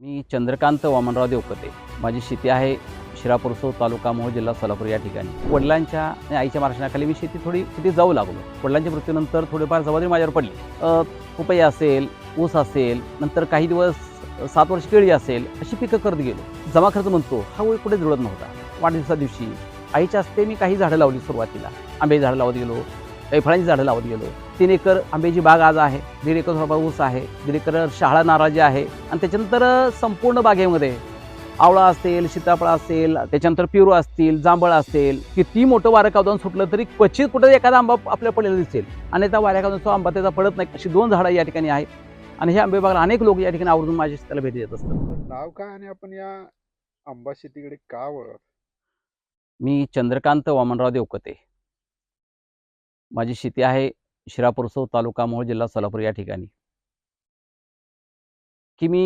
मी चंद्रकांत वामनराव देवकते. माझी शेती आहे शिरापूरसो तालुका मोहोळ जिल्हा सोलापूर या ठिकाणी. वडिलांच्या आणि आईच्या मार्गदर्शनाखाली मी शेती थोडी शेती जाऊ लागलो. वडिलांच्या मृत्यूनंतर थोडीफार जबाबदारी माझ्यावर पडली. पपई असेल ऊस असेल नंतर काही दिवस सात वर्ष केळी असेल अशी पिकं करत गेलो. जमा खर्च म्हणतो हा वेळ कुठे जुळत नव्हता. वाढदिवसा दिवशी आईच्या हस्ते मी काही झाडं लावली सुरुवातीला. आंबे झाडं लावत गेलो काही फळांची झाडं लावत गेलो. तीन एकर आंब्याची बाग आज आहे दीड एकर थोडा ऊस आहे दीड एकर शहाळा नाराजी आहे आणि त्याच्यानंतर संपूर्ण बागेमध्ये आवळा असेल सीताफळ असेल त्याच्यानंतर पिरू असतील जांभळ असेल किती मोठं वारं कावदान सुटलं तरी क्वचित कुठं एखादा आंबा आपल्या पडलेला दिसेल. आणि त्या वाऱ्या कावदान तो आंबा त्याचा पडत नाही. अशी दोन झाडं या ठिकाणी आहेत. आणि हे आंबे बागाला अनेक लोक या ठिकाणी आवर्जून माझ्या त्याला भेटी देत असतात. नाव काय आणि आपण या आंबा शेतीकडे का वळत? मी चंद्रकांत वामनराव देवकते. माझी शेती आहे शिरापूरसो तालुका मोहोळ जिल्हा सोलापूर या ठिकाणी. की मी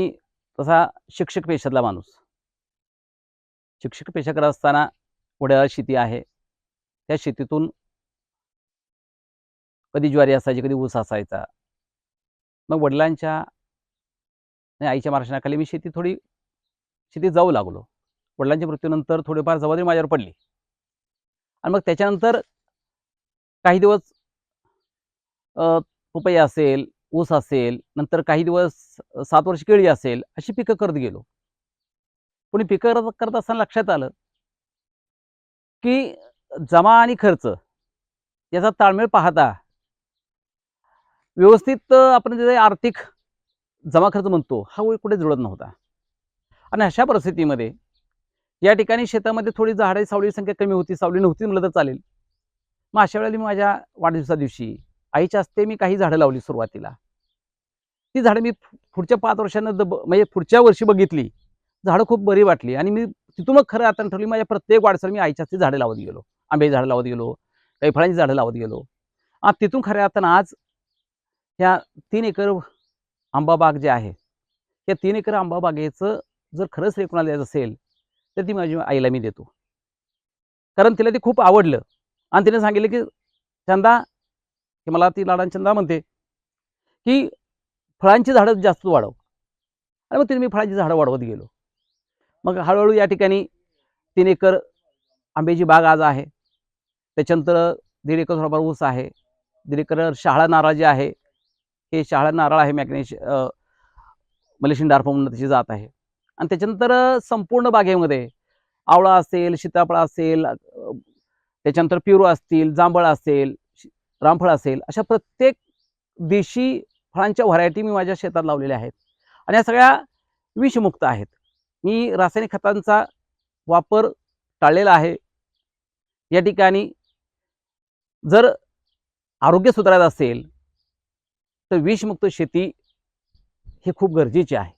तसा शिक्षक पेशातला माणूस. शिक्षक पेशा करत असताना वड्याला शेती आहे. त्या शेतीतून कधी ज्वारी असायची कधी ऊस असायचा. मग वडिलांच्या आणि आईच्या मार्शनाखाली मी शेती थोडी शेती जाऊ लागलो. वडिलांच्या मृत्यूनंतर थोडीफार जबाबदारी माझ्यावर पडली. आणि मग त्याच्यानंतर काही दिवस पपई असेल ऊस असेल नंतर काही दिवस सात वर्ष केळी असेल अशी पिकं करत गेलो. पण पिकं करत करत असताना लक्षात आलं की जमा आणि खर्च याचा ताळमेळ पाहता व्यवस्थित आपण जे आर्थिक जमा खर्च म्हणतो हा वेळ कुठे जुळत नव्हता. आणि अशा परिस्थितीमध्ये या ठिकाणी शेतामध्ये थोडी झाडे सावली संख्या कमी होती सावली नव्हती म्हटलं तर चालेल. मग अशा वेळेला मी माझ्या वाढदिवसा दिवशी आईच्या हस्ते मी काही झाडं लावली सुरुवातीला. ती झाडं मी पुढच्या पाच वर्षांना द- म्हणजे पुढच्या वर्षी बघितली. झाडं खूप बरी वाटली आणि मी तिथून मग खरं आता ठरली माझ्या प्रत्येक वाढसाला मी आईच्या हस्ते झाडं लावत गेलो. आंब्याची झाडं लावत गेलो काही फळांची झाडं लावत गेलो. आणि तिथून खऱ्या अर्थानं आज ह्या तीन एकर आंबा बाग जे आहे त्या तीन एकर आंबा बागेचं जर खरंच रेकणाला द्यायचं असेल तर ती माझ्या आईला मी देतो. कारण तिला ते खूप आवडलं. आणि तिने सांगितलं की चंदा की मला ती लाडान चंदा म्हणते की फळांची झाडं जास्त वाढव. आणि मग तिने मी फळांची झाडं वाढवत गेलो. मग हळूहळू या ठिकाणी तीन एकर आंब्याची बाग आज आहे. त्याच्यानंतर दीड एकर थोडाफार ऊस आहे. दीड एकर शहाळा नारळ जे आहे हे शहाळा नारळ आहे मॅग्नेश मलेशियन डार्फ म्हणून त्याची जात आहे. आणि त्याच्यानंतर संपूर्ण बागेमध्ये आवळा असेल सीताफळ असेल त्याच्यानंतर पिरू असतील जांभळ असेल रामफळ असेल अशा प्रत्येक देशी फळांच्या व्हरायटी मी माझ्या शेतात लावलेल्या आहेत. आणि या सगळ्या विषमुक्त आहेत. मी रासायनिक खतांचा वापर टाळलेला आहे. या ठिकाणी जर आरोग्य सुधारायचं असेल तर विषमुक्त शेती ही खूप गरजेची आहे.